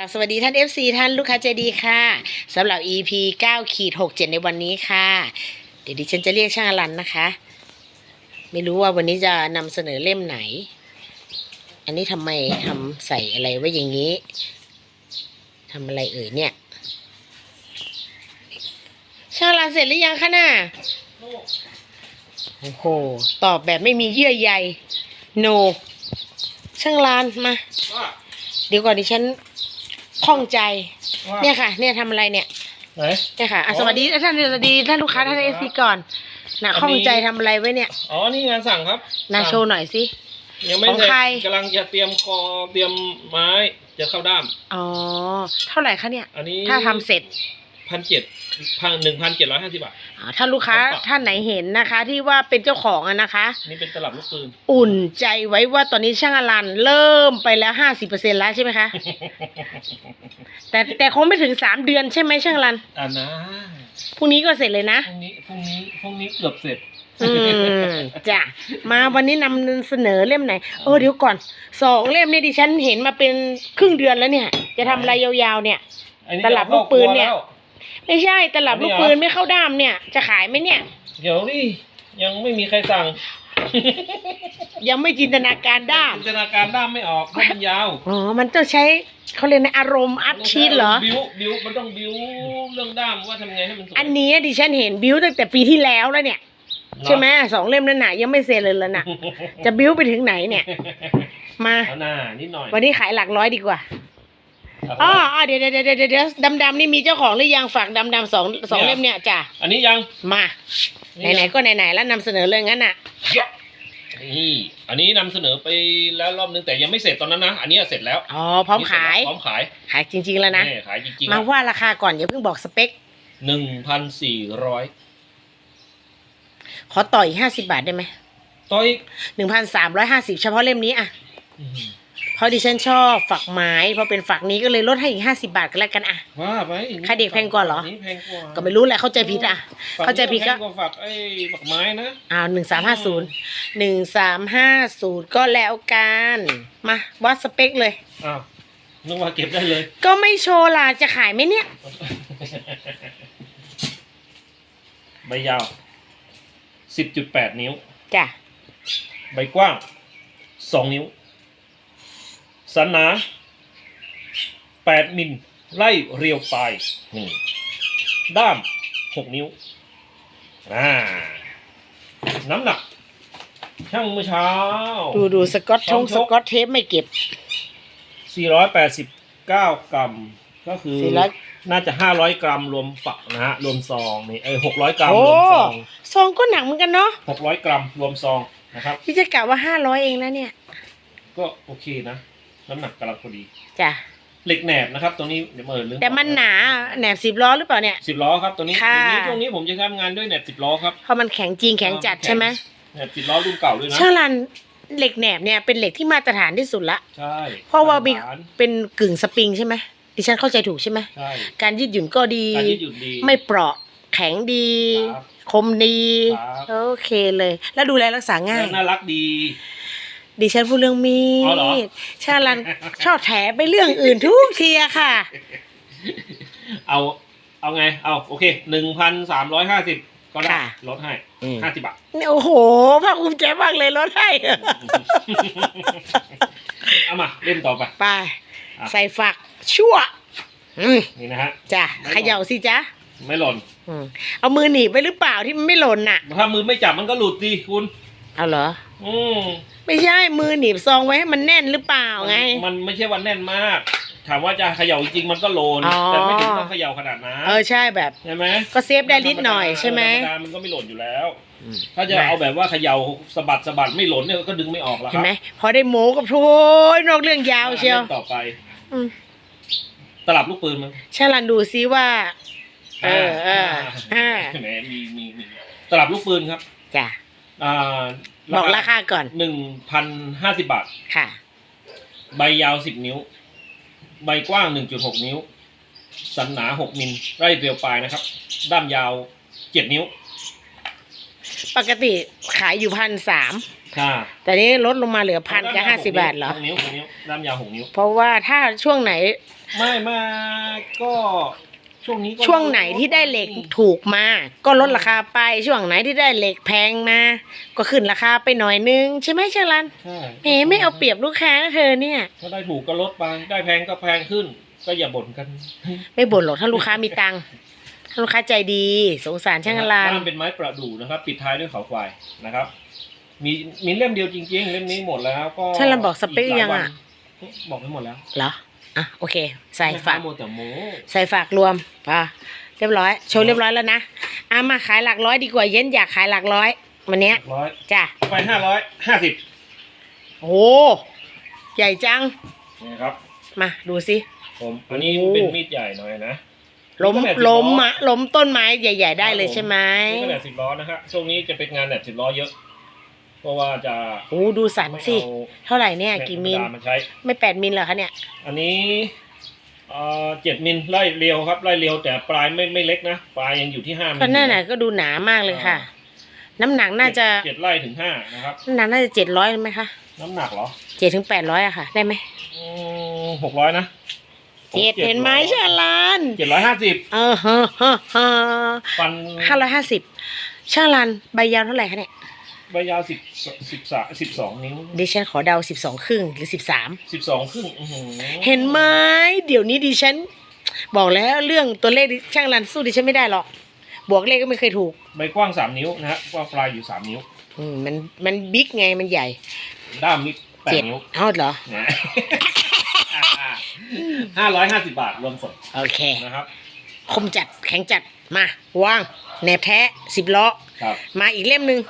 กับสวัสดีท่าน FC ท่านลูกค้าใจดีค่ะสำหรับ EP 9ขีด67 ในวันนี้ค่ะ เดี๋ยวดิฉันจะเรียกช่างอลันนะคะ ไม่รู้ว่าวันนี้จะนำเสนอเล่มไหน อันนี้ทำไมทำใส่อะไรไว้อย่างนี้ทำอะไรเอ่ยเนี่ย ช่างอลันเสร็จหรือยังคะน่ะโอ้โห ตอบแบบไม่มีเยื่อใย no ช่างอลันมาว่าเดี๋ยวก่อนดิฉัน ข้องใจ ว่าเนี่ยค่ะ เนี่ยทำอะไรเนี่ยไหน เนี่ยค่ะอะอ๋อสวัสดีท่านสวัสดีท่านลูกค้าท่านเอซีก่อนนะอันนี้ ข้องใจทำอะไรไว้เนี่ยอ๋อ นี่งานสั่งครับนาโชว์หน่อยสิ ยังไม่ของเสร็จใคร กำลังจะเตรียมคอเตรียมไม้จะเข้าด้าม อ๋อ เท่าไหร่คะเนี่ย อันนี้ถ้าทำเสร็จ พันเจ็ดพันหนึ่งพันเจ็ดร้อยห้าสิบบาท อ่าถ้าลูกค้าของฝากท่านไหนเห็นนะคะ ที่ว่าเป็นเจ้าของอะนะคะ นี่เป็นตลับลูกปืน อุ่นใจไว้ว่าตอนนี้ช่างอลันเริ่มไปแล้วห้าสิบเปอร์เซ็นแล้วใช่ไหมคะ แต่แต่คงไม่ถึงสามเดือนใช่ไหมช่างอลันอ่านะพรุ่งนี้ก็เสร็จเลยนะ พรุ่งนี้พรุ่งนี้พรุ่งนี้เกือบเสร็จ อืมจ้ะมาวันนี้นำเสนอเล่มไหน เออเดี๋ยวก่อนสองเล่มเนี่ยดิฉันเห็นมาเป็นครึ่งเดือนแล้วเนี่ย จะทำอะไรยาวๆเนี่ย อันนี้ตลับลูกปืนเนี่ยจะข้าครัว ไม่ใช่ตลับอันนี้ลูกเหรอปืนไม่เข้าด้ามเนี่ย จะขายไหมเนี่ยแล้วเดี๋ยวนี่ยังไม่มีใครสั่ง ยังไม่จินตนาการด้ามจินตนาการด้ามไม่ออกเพราะมันยาวอ๋อมันต้องใช้เขาเรียกในอารมณ์อัดชีตเหรอบิวบิวมันต้องบิวเรื่องด้ามว่าทำไงให้มันสวยอันนี้ดิฉันเห็นบิวตั้งแต่ปีที่แล้วแล้วเนี่ยใช่ไหมสองเล่มนั่นน่ะยังไม่เสร็จเลยแล้วน่ะ จะบิวไปถึงไหนเนี่ย มาเอาหน้านิดหน่อยวันนี้ขายหลักร้อยดีกว่าเอาอ๋ออ๋อเดี๋ยวเดี๋ยวเดี๋ยวเดี๋ยวเดี๋ยวดำดำๆนี่มีเจ้าของหรือยังฝากดำดำๆสองสองเล่มเนี่ยจ้ะอันนี้ยังมาไหนๆก็ไหนๆแล้วนำเสนอเลยงั้นน่ะ นี่อันนี้นำเสนอไปแล้วรอบนึงแต่ยังไม่เสร็จตอนนั้นนะ อันนี้เสร็จแล้วอ๋อพร้อมขายพร้อมขายขายจริง ๆแล้วนะนี่ขายจริงๆมาว่าราคาก่อนอย่าเพิ่งบอกสเปค หนึ่งพันสี่ร้อยขอต่ออีกห้าสิบาทได้ไหมต่ออีกหนึ่งพันสามร้อยห้าสิบเฉพาะเล่มนี้อะ เพราะดิฉันชอบฝักไม้เพราะเป็นฝักนี้ก็เลยลดให้อีกห้าสิบาทก็แล้วกันอะ ว่าไปค่าเด็กแพงกว่าเหรอนี่แพงกว่าก็ไม่รู้แหละเข้าใจผิดอะฝั่งเข้าใจผิดก็แพงกว่าฝักไอ้ฝักไม้นะอ้าวหนึ่งสามห้าศูนย์หนึ่งสามห้าศูนย์ก็แล้วกันมาวัดสเปคเลยอ้าวนึกว่าเก็บได้เลย ก็ไม่โชว์ล่ะจะขายไหมเนี่ยใบยาวสิบจุดแปดนิ้วจ้ะใบกว้างสองนิ้ว สันหนาแปดมิลไล่เรียวปลายนี่ด้ามหกนิ้วอ่าน้ำหนัก ช่างเมื่อเช้า ดูดูสกอตทงสสองชกกอตเทปไม่เก็บ 489 กรัม ก็คือ400น่าจะ 500 กรัมรวมฝักนะฮะ รวมซองนี่เออ600 กรัมโอ้รวมซองซองก็หนักเหมือนกันเนาะ600 กรัม รวมซองนะครับ พี่จะกะว่าห้าร้อยเองนะเนี่ย ก็โอเคนะ น้ำหนักกำลังพอดี จ้ะเหล็กแหนบนะครับตัวนี้เดี๋ยวมาเออลืมแต่มันหนาแหนบสิบล้อหรือเปล่าเนี่ย สิบล้อครับตัวนี้ค่ะตัวนี้ตรงนี้ผมจะทำงานด้วยแหนบสิบล้อครับเพราะมันแข็งจริงแข็งจัดใช่ไหมแหนบสิบล้อรุ่นเก่าด้วยนะช่างรันเหล็กแหนบเนี่ยเป็นเหล็กที่มาตรฐานที่สุดละ ใช่เพราะว่ามี ฐนเป็นกึ่งสปริงใช่ไหมดิฉันเข้าใจถูกใช่ไหมใช่การยืดหยุ่นก็ดี การยืดหยุ่นดี ไม่เปราะแข็งดี ครับ คมดี ครับ โอเคเลย แล้วดูแลรักษาง่ายน่ารักดี ดิฉันพูดเรื่องมีอ๋อเหรอ ดช่างรันชอบแถไปเรื่องอื่นทุกทีอะค่ะ เอาเอาไง เอาโอเคหนึ่งพันสามร้อยห้าสิบก็ได้ค่ะ ลดให้อืมห้าสิบบาท โอ้โหภาคภูมิใจมากเลยรถให้ เอามาเล่มต่อไป ไป อะ ใส่ฝักชั่วอืมนี่นะฮะ จ้ะไม่หล่นเขย่าสิจ๊ะไม่หล่น อืมเอามือหนีบไปหรือเปล่าที่มันไม่หล่นน่ะ ถ้ามือไม่จับมันก็หลุดดิคุณ เอาเหรอ อืมไม่ใช่มือหนีบซองไว้ให้มันแน่นหรือเปล่าไง มันไม่ใช่ว่าแน่นมาก ถามว่าจะเขย่าจริงๆมันก็โลนอ๋อ แต่ไม่ถึงต้องเขย่าขนาดนั้นเออใช่แบบ ใช่ไหมก็เซฟได้นิดหน่อยใช่ไหม ธรรดามันก็ไม่หล่นอยู่แล้วอืมถ้าจะเอาแบบว่าเขย่าสะบัดสะบัดไม่หล่นเนี่ยก็ดึงไม่ออกแล้วคเห็รันบไหมพอได้โม้กับโอ้ยนอกเรื่องยาวเชียวล่มต่อไป อืมตลับลูกปืนมันช่างรันดูซิว่า เออเอออ่าแหมมีมีมีตลับลูกปืนครับ จ้ะอ่า บอกราคาก่อนหนึ่งพันห้าสิบบาท ค่ะ ใบยาวสิบนิ้ว ใบกว้างหนึ่งจุดหกนิ้ว สันหนาหกมิลไร่เรียวปลายนะครับ ด้ามยาวเจ็ดนิ้ว ปกติขายอยู่พันสามค่ะแต่นี้ลดลงมาเหลือพันกับห้าสิบบาทเหรอหกนิ้วหกนิ้วด้ามยาวหกนิ้ว เพราะว่าถ้าช่วงไหน ไม่มาก็ ช่วงนี้ก็ช่วงไหนที่ได้เหล็กถูกมา ก็ลดราคาไปช่วงไหนที่ได้เหล็กแพงมา ก็ขึ้นราคาไปหน่อยนึง ใช่ไหมเชลันใช่เอ๋ไม่เอาเปรียบลูกค้านะเธอเนี่ย ถ้าได้ถูกก็ลดไปได้แพงก็แพงขึ้น ก็อย่าบ่นกันไม่บ่นหรอกถ้าลูกค้ามีตังค์ถ้าลูกค้าใจดี สงสารช่างอลันด้ามเป็นไม้ประดู่นะครับ ปิดท้ายด้วยเขาควายนะครับ มีมีเล่มเดียวจริงๆเล่มนี้หมดแล้วก็ช่างอลันบอกสเปคยังอะกหลายวันบอกให้หมดแล้วเหรอ อะโอเค ใส่ฝากแม่ค้โมแต่โมใส่ฝากรวมป่ะเรียบร้อย โชว์เรียบร้อยแล้วนะอะมาขายหลักร้อยดีกว่าเย็นอยากขายหลักร้อย วันเนี้ยร้อยจ้ะไปห้าร้อยห้าสิบโอ้ใหญ่จังนี่ครับ มาดูสิ ผมอันนี้โอ้ เป็นมีดใหญ่หน่อยนะ ล้มนี่ขนาดสิบล้มล้อมะล้มต้นไม้ใหญ่ ๆ ได้เลยครับผมใช่ไหม นี่ขนาดสิบล้อนะครับช่วงนี้จะเป็นงานแบบสิบล้อเยอะเพ ราะว่าจะโอ้ดูสันไม่สิเอาเท่าไหร่เนี่ยแผ่กี่มิลธรรดามาใช้ ไม่แปดมิลเหรอคะเนี่ย อันนี้เอ่อเจ็ดมิลไล่เรียวครับไล่เรียวแต่ปลายไม่ไม่เล็กนะปลายยังอยู่ที่ห้ามิลก็นั่นน่ะก็ดูหนามากเลยค่ะ น้ำหนักน่าจะเจ็ดไล่ถึงห้านะครับน้ำหนักน่าจะเจ็ดร้อยไหมคะน้ำหนักเหรอเจ็ดถึงแปดร้อยอะค่ะ ได้ไหมหกร้อยนะเจ็ดเห็นไหมชาลานเจ็ดร้อยห้าสิบเออฮะฮะฮะฟันห้าร้อยห้าสิบชาลานใบยาวเท่าไหร่คะเนี่ย ใบยาวสิบสิบสามสิบสองนิ้วดิฉันขอเดาสิบสองครึ่งหรือสิบสามสิบสองครึ่งอื้อหือเห็นไหมเดี๋ยวนี้ดิฉัน บอกแล้วเรื่องตัวเลขดิช่างรันสู้ดิฉันไม่ได้หรอก บวกเลขก็ไม่เคยถูก ใบกว้างสามนิ้วนะฮะกว้างปลายอยู่สามนิ้ว อืมมันมันบิ๊กไงมันใหญ่ด้ามนี่แปดเจ็ดนิ้วเอาเหรอ นะห้าร้อยห้าสิบบาทรวมส่งโอเค นะครับ คมจัดแข็งจัดมาวางแหนบแท้สิบล้อ ครับ มาอีกเล่มหนึ่ง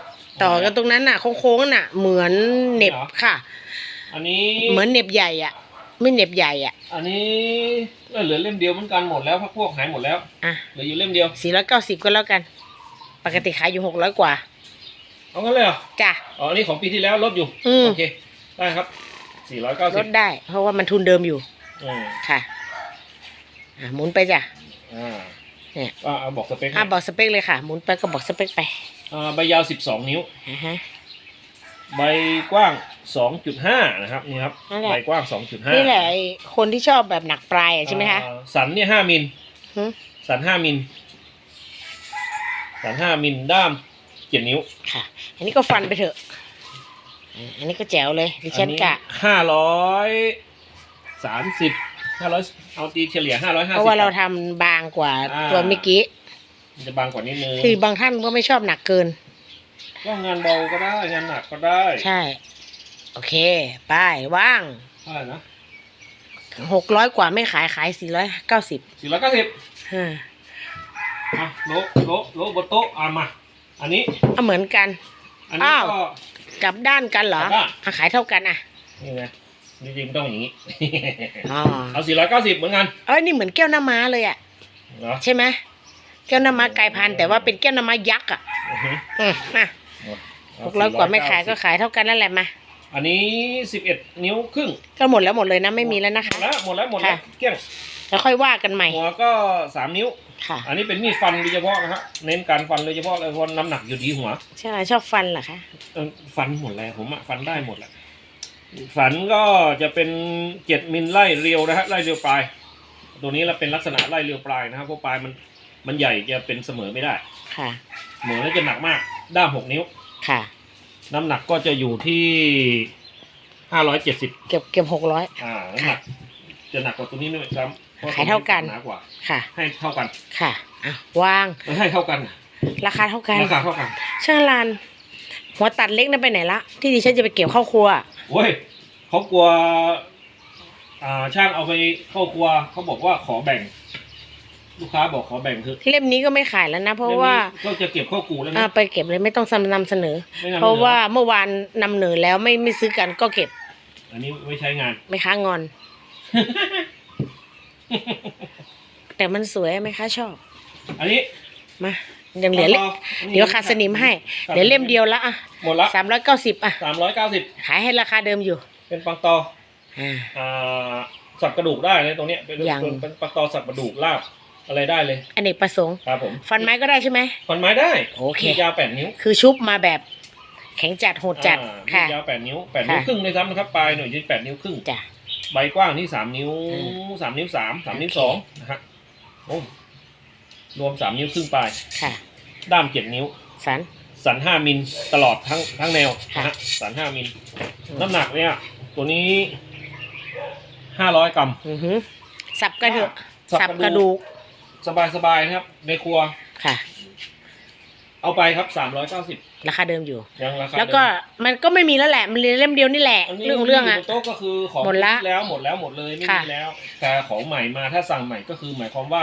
ต่อกันตรงนั้นน่ะโค้งๆน่ะ เหมือนเหน็บเหรอค่ะ อันนี้เหมือนเหน็บใหญ่อะ ไม่เหน็บใหญ่อะ อันนี้ก็เหลือเล่มเดียวเหมือนกันหมดแล้วพักพวกหายหมดแล้วอะเหลืออยู่เล่มเดียวสี่ร้อยเก้าสิบก็แล้วกัน ปกติขายอยู่หกร้อยกว่าเอางั้นเลยเหรอจ้ะอ๋ออันนี้ของปีที่แล้วลดอยู่อืมโอเคได้ครับสี่ร้อยเก้าลสิบดได้ เพราะว่ามันทุนเดิมอยู่อืมค่ะอะหมุนไปจ้ะอ่าเนี่ยอ่าเอาบอกสเปคอะบอกสเปคเลยค่ะ หมุนไปก็บอกสเปคไป อ่าใบยาวสิบสองนิ้ว อ่าฮะ ใบกว้างสองจุดห้านะครับนี่ครับนั่นแหละ ใบกว้างสองจุดห้านี่แหละไอ้คนที่ชอบแบบหนักปลายอะใช่ไหมคะสันเนี่ยห้ามิลหึสันห้ามิลสันห้ามิลด้ามเจ็ดนิ้วค่ะ อันนี้ก็ฟันไปเถอะอะอันนี้ก็แจ๋วเลยดิฉันกะห้าร้อยสามสิบห้าร้อยเอาตีเฉลี่ยห้าร้อยห้าเพสิบราะว่าเราทำบางกว่าอ่า ตัวเมื่อกี้ มันจะบางกว่านิดนึงคือบางท่านก็ไม่ชอบหนักเกิน ก็งานเบาก็ได้งานหนักก็ได้ใช่ โอเค ไป้ายว่างเท่าไหร่นะหกร้อยกว่าไม่ขายขายสี่ร้อยเก้าสิบสี่ร้อยเก้าสิบอ่าอะโลโลโลบนโต๊ะอะมา อันนี้ เอาเหมือนกัน อันนี้อ้าว ก็ กลับด้านกันเหรอกลับด้าน อะขายเท่ากันอะนี่ไงจริงๆมันต้องอย่างนี้ อ๋อเอาสี่ร้อยเก้าสิบเหมือนกันเอ้ยนี่เหมือนแก้วน้ำม้าเลยอะ เหรอใช่ไหม แก้วน้ำม้ากลายพันธุ์แต่ว่าเป็นแก้วน้ำม้ายักษ์อะอือฮึอืมอะเหกร้อยกว่าไม่ขายก็490ขายเท่ากันนั่นแหละมาอันนี้สิบเอ็ดนิ้วครึ่งก็หมดแล้วหมดเลยนะไม่มีแล้วนะหมคะดแล้วหมดแล้วหมดแล้วค่ะ เกลี้ยงแล้วค่อยว่ากันใหม่ หัวก็สามนิ้ว ค่ะ อันนี้เป็นมีดฟันโดยเฉพาะนะครับเน้นการฟันโดยเฉพาะเลยเพราะน้ำหนักอยู่ที่หัวใช่ชอบฟันเหรอคะ เออฟันหมดแล้วผมอะฟันได้หมดแหละฟันก็จะเป็นเจ็ดมิลไล่เรียวนะฮะไล่เรียวปลาย ตัวนี้เราเป็นลักษณะไล่เรียวปลายนะครับเพราะปลายมัน มันใหญ่จะเป็นเสมอไม่ได้ ค่ะ เหมือนแล้วจะหนักมาก ด้ามหกนิ้ว ค่ะ น้ำหนักก็จะอยู่ที่ห้าร้อยเจ็ดสิบเก็บเก็บหกร้อย อ่าน้ำหนักจะหนักกว่าตัวนี้ด้วยซ้ำพระขายเท่ากันหนากว่า ค่ะ ให้เท่ากันค่ะอะวางไม่ให้เท่ากันราคาเท่ากันราคาเท่ากันช่างลาน หัวตัดเล็กนั่นไปไหนละ ที่ดิฉันจะไปเก็บเข้าครัว โว้ยเขากลัว อ่าช่างเอาไปเข้าครัวเขาบอกว่าขอแบ่ง ลูกค้าบอกขอแบ่งเถอะเล่มนี้ก็ไม่ขายแล้วนะ เพราะว่าก็จะเก็บเข้ากูแล้วอ่านะไปเก็บเลยไม่ต้องนำเสนอไม่งั้นเพราะว่าเมื่อวานนำเหนือแล้วไม่ไม่ซื้อกันก็เก็บ อันนี้ไม่ใช้งาน ไม่ค้างอน แต่มันสวยไหมคะชอบ อันนี้มายังเหลือเล็กเดี๋ยวขาดสนิมให้เดี๋ยวเล่มเดียวละอะหมดละสามร้อยเก้าสิบอะสามร้อยเก้าสิบขายให้ราคาเดิมอยู่ เป็นปังตออ่าอ่าสับกระดูกได้เลยตรงเนี้ยเป็นยังเป็นปังตอสับกระดูกลาบ อะไรได้เลยอเนกประสงค์ ครับผมฟันไม้ก็ได้ใช่ไหม ฟันไม้ได้โอเค มียาวแปดนิ้วคือชุบมาแบบ แข็งจัดโหดจัดอ่าค่ะ ยาวแปดนิ้วแปดนิ้วค่ะ ครึ่งเลยซ้ำนะครับปลายหน่อยที่แปดนิ้วครึ่ง จ้ะ ใบกว้างนี่สามนิ้วอืสามนิ้วสามสามนิ้วโอเค สองนะฮะโอ้รวมสามนิ้วครึ่งปลาย ค่ะ ด้ามเจ็ดนิ้ว สัน สันห้ามิลตลอดทั้งทั้งแนวค่ะ นะฮะสันห้ามิลอืมน้ำหนักเนี่ย ตัวนี้ห้าร้อยกรัม อือหือสับกระดูกสัสับบกกระระดูดูก ก สบายสบายๆนะครับ ในครัวค่ะ เอาไปครับสามร้อยเก้าสิบราคาเดิมอยู่ ยังราคาแล้วก็เดิมันก็ไม่มีแล้วแหละ มันเหลือเล่มเดียวนี่แหละมอันนี้เรื่องของเรื่องที่อะ ยู่บนโต๊ะก็คือของหมดละที่แล้วหมดแล้วหมดเลยไม่ค่ะ มีแล้ว แต่ของใหม่มาถ้าสั่งใหม่ก็คือหมายความว่า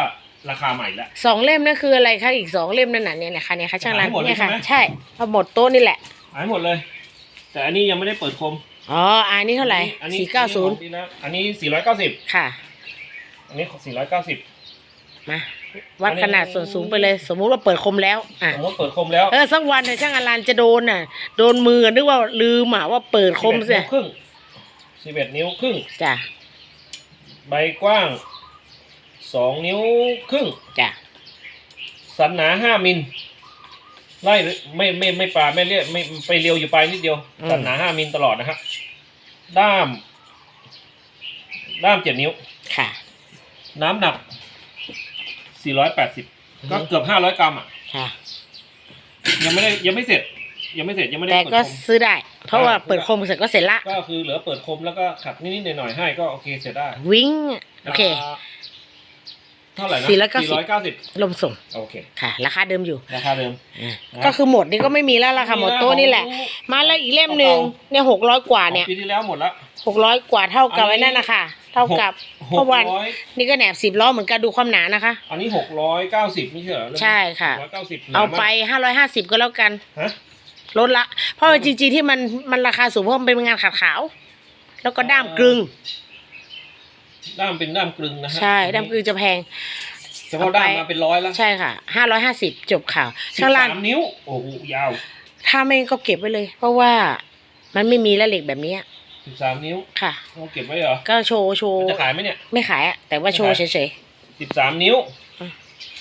ราคาใหม่แล้วสองเล่มนั่นคืออะไรคะอีกสองเล่มนั่นน่ะเนี่ยนะคะเนี่ยค่ะช่างรันหายหมดเลยเนี่ยค่ะใช่ไหม ใช่เอาหมดโต๊ะนี่แหละหายหมดเลย แต่อันนี้ยังไม่ได้เปิดคมอ๋ออันนี้เท่าไหร่อันนี้สี่เก้าศูนย์อัแล้วอันนี้สี่ร้อยเก้าสิบค่ะ อันนี้สี่ร้อยเก้าสิบ มาวัดขนาดส่วนสูงไปเลย สมมุติว่าเปิดคมแล้ว อะผมว่าเปิดคมแล้วเออสักวันเถอะช่างอลันจะโดนน่ะ โดนมือนึกว่าลืมอะว่าเปิดคม11เสีนิ้ยวครึ่งสิบเอ็ดนิ้วครึ่งจ้ะใบกว้างสองนิ้วครึ่งจ้ะสันหนาห้ามิลไล่ไม่ไม่ไม่ปลาไม่เรียกไม่ไปเรียวอยู่ปลายนิดเดียวสันหนาห้ามิลตลอดนะครับด้าม ด้ามเจ็ดนิ้วค่ะ น้ำหนัก สี่ร้อยแปดสิบก็เกือบห้าร้อยกรัมอะ ค่ะ ยังไม่ได้ยังไม่เสร็จ ยังไม่เสร็จยังไม่ได้แต่เปิดก็คม ซื้อได้ เพราะว่าเปิดคมเสร็จก็เสร็จละ ก็คือเหลือเปิดคมแล้วก็ขัดนิดๆหน่อยๆให้ก็โอเคเสร็จได้วิ่ง โอเคาเท่าไหร่นะ490 ร้อยเก้าสิบลมส่งโอเคค่ะ ราคาเดิมอยู่ราคาเดิม อะนะก็คือหมดนี่ก็ไม่มีแล้วราคาหมดโต๊ะนี่แหละ มาแล้วอีกเล่มหนึ่งเนี่ยหกร้อยกว่าของเนี่ยปีที่แล้วหมดละ หกร้อยกว่าเท่ากับอันนี้ ไอ้นั่นนะคะ เท่ากับหเพราะกวันร้อยนี่ก็แหนบสิบล้อเหมือนกันดูความหนานะคะ อันนี้หกร้อยเก้าสิบไม่ใช่เหรอใช่ค่ะ ร้อยเก้าสิบเอาไปห้าร้อยห้าสิบก็แล้วกัน ฮะ ลดละ เพราะว่าจริงๆที่มันมันราคาสูงเพราะมันเป็นงานขาดขาว แล้วก็ด้ามกลึง ด้ามเป็นด้ามกลึงนะฮะใช่ด้ามกลึงจะแพง เฉพาะด้ามมาเป็นร้อยแล้วใช่ค่ะห้าร้อยห้าสิบจบข่าวสิบช่างลานสามนิ้ว โอ้โหยาว ถ้าไม่ก็เก็บไว้เลย เพราะว่ามันไม่มีแล้วเหล็กแบบเนี้ย สิบสามนิ้วค่ะ เราเก็บไว้เหรอก็โชว์โชว์มันจะขายไหมเนี่ย ไม่ขายอะแต่ว่าโชว์ไม่เฉขายยสิบสามนิ้วอะ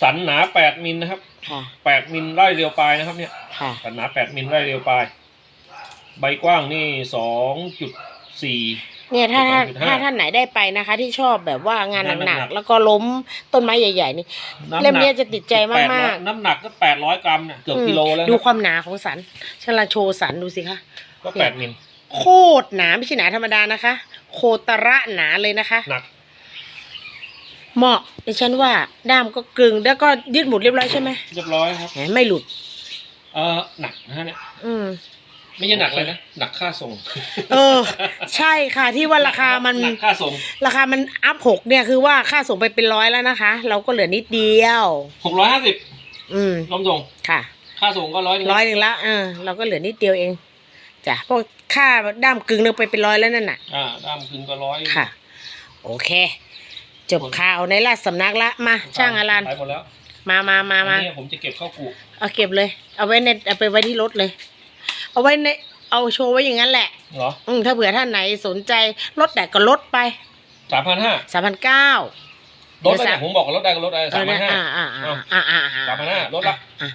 สันหนาแปดมิลนะครับๆค่ะแปดมิลไล่เรียวปลายนะครับ เนี่ยค่ะสันหนาแปดมิลไล่เรียวปลาย ใบกว้างนี่สองจุดสี่เนี่ยถ้าถ้า2.5ถ้าท่านไหนได้ไปนะคะ ที่ชอบแบบว่างานงานหนักหนักๆแล้วก็ล้มต้นไม้ใหญ่ ๆ นี่น้ำหเล่มนัเนี้ยจะติดใจมากแปดร้อยๆน้ำหนักก็แปดร้อยกรัมเนี่ยเกือบกิโลแล้วดูนะความหนาของสันช่างลานโชว์สันดูสิคะก็แปดมิล โคตรหนาไม่ใช่หนาธรรมดานะคะ โคตระหนาเลยนะคะ หนัก เหมาะดิฉันว่าด้ามก็กลึงแล้วก็ยืดหมุดเรียบร้อยใช่ไหมเรียบร้อยครับแหมไม่หลุด เออหนักนะฮะเนี่ย อืม ไม่ใช่หนักเลยนะ หนักค่าส่ง เออ ใช่ค่ะที่ว่าราคามันหนักค่าส่ง ราคามันอัพหกเนี่ยคือว่าค่าส่งไปเป็นร้อยแล้วนะคะ เราก็เหลือนิดเดียวหกร้อยห้าสิบอืมลมส่ง ค่ะ ค่าส่งก็ร้อยนึงร้อยหนึ่งละเออเราก็เหลือนิดเดียวเอง จ้ะเพราะค่าด้ามกึ่งนึงไปเป็นร้อยแล้วนั่นน่ะ อ่าด้ามคืนก็ร้อยค่ะ โอเค จบข่าวในราชสำนักละมาช่างอลันขายหมดแล้วมามามามาอันนี้ผมจะเก็บเข้ากุเอาเก็บเลย เอาไว้ในเอาไปไว้ที่รถเลย เอาไว้ใน เอาโชว์ไว้อย่างนั้นแหละเหรออืมถ้าเผื่อท่านไหนสนใจลดแต่ก็ลดไปสามพันห้าสามพันเก้าลดได้เนี่ยผมบอกว่าลดได้ก็ลดได้สามพันห้าอ่าอ่าอ่าอ่าอ่าอ่า3,500ลดละอะ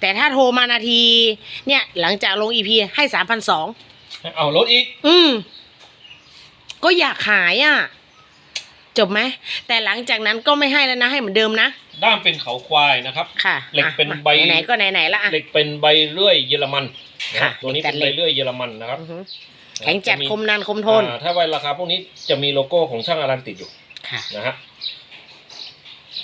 แต่ถ้าโทรมานาที เนี่ยหลังจากลงอีพีให้สามพันสองเอาลดอีก อืม ก็อยากขายอะ จบไหม แต่หลังจากนั้นก็ไม่ให้แล้วนะ ให้เหมือนเดิมนะ ด้ามเป็นเขาควายนะครับ ค่ะเหล็กอะเป็นมาใบไหนๆก็ไหนๆละอะ เหล็กเป็นใบเลื่อยเยอรมันนะค่ะ ตัวนี้เหล็เป็กนตัใบดเหล็กเลื่อยเยอรมันนะครับ อือฮึแข็งจัดจะมี คมนานคมทน อ่าถ้าไว้ราคาพวกนี้จะมีโลโก้ของช่างอารันติดอยู่ค่ะ นะฮะ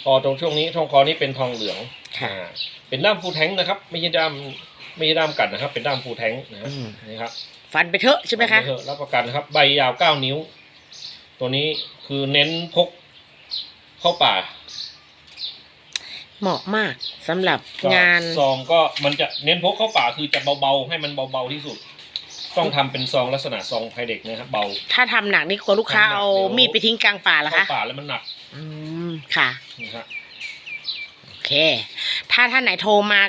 พอตรงช่วงนี้ทองคอนี้เป็นทองเหลืองค่ะ อ่า เป็นด้ามฟูแทงนะครับ ไม่ใช่ด้ามไม่ใช่ด้ามกัดนะครับ เป็นด้ามฟูแทงนะฮะอืม นี่ครับฟันไปเถอะใช่ไหมคะเอาปเถอรับประกันนะครับ ใบยาวเก้านิ้ว ตัวนี้คือเน้นพกเข้าป่าเหมาะมากสำหรับก็งาน ซองก็มันจะเน้นพกเข้าป่าคือจะเบาๆ ให้มันเบาๆที่สุด ต้องทำเป็นซองลักษณะซองภายเด็กนะครับเบา ถ้าทำหนักนี่กลัวลูกค้าทำหนักเอาเดี๋ยว มีดไปทิ้งกลางป่าละเข้าคะป่าแล้วมันหนักอืมค่ะ นะฮะโอ เค ถ้าท่านไหนโทรมา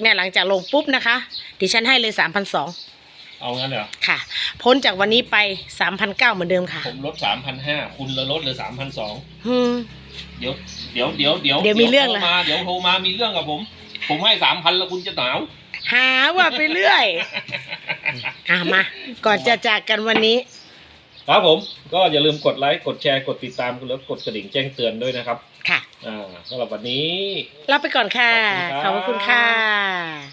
เนี่ยหลังจากลงปุ๊บนะคะ ดิฉันให้เลยสามพันสองเอางั้นเหรอ ค่ะ พ้นจากวันนี้ไปสามพันเก้าเหมือนเดิมค่ะ ผมลดสามพันห้าคุณเลยลดเหลือสามพันสองอืมเดี๋ยวเดี๋ยวเดี๋ยวเดี๋ยวเดี๋ยวมีเรื่องโทเหรอมาเดี๋ยวโทรมามีเรื่องกับผม ผมให้สามพันแล้วคุณจะหนาวหาว่าไปเรื่อยอะมา ก่อนจะจากกันวันนี้ ครับผม ก็อย่าลืมกดไลค์ กดแชร์ กดติดตาม แล้วกดกระดิ่งแจ้งเตือนด้วยนะครับ ค่ะ อ่าสำหรับวันนี้ลาไปก่อนค่ะ ขขออบบคุพระคุณณครั ค่ะ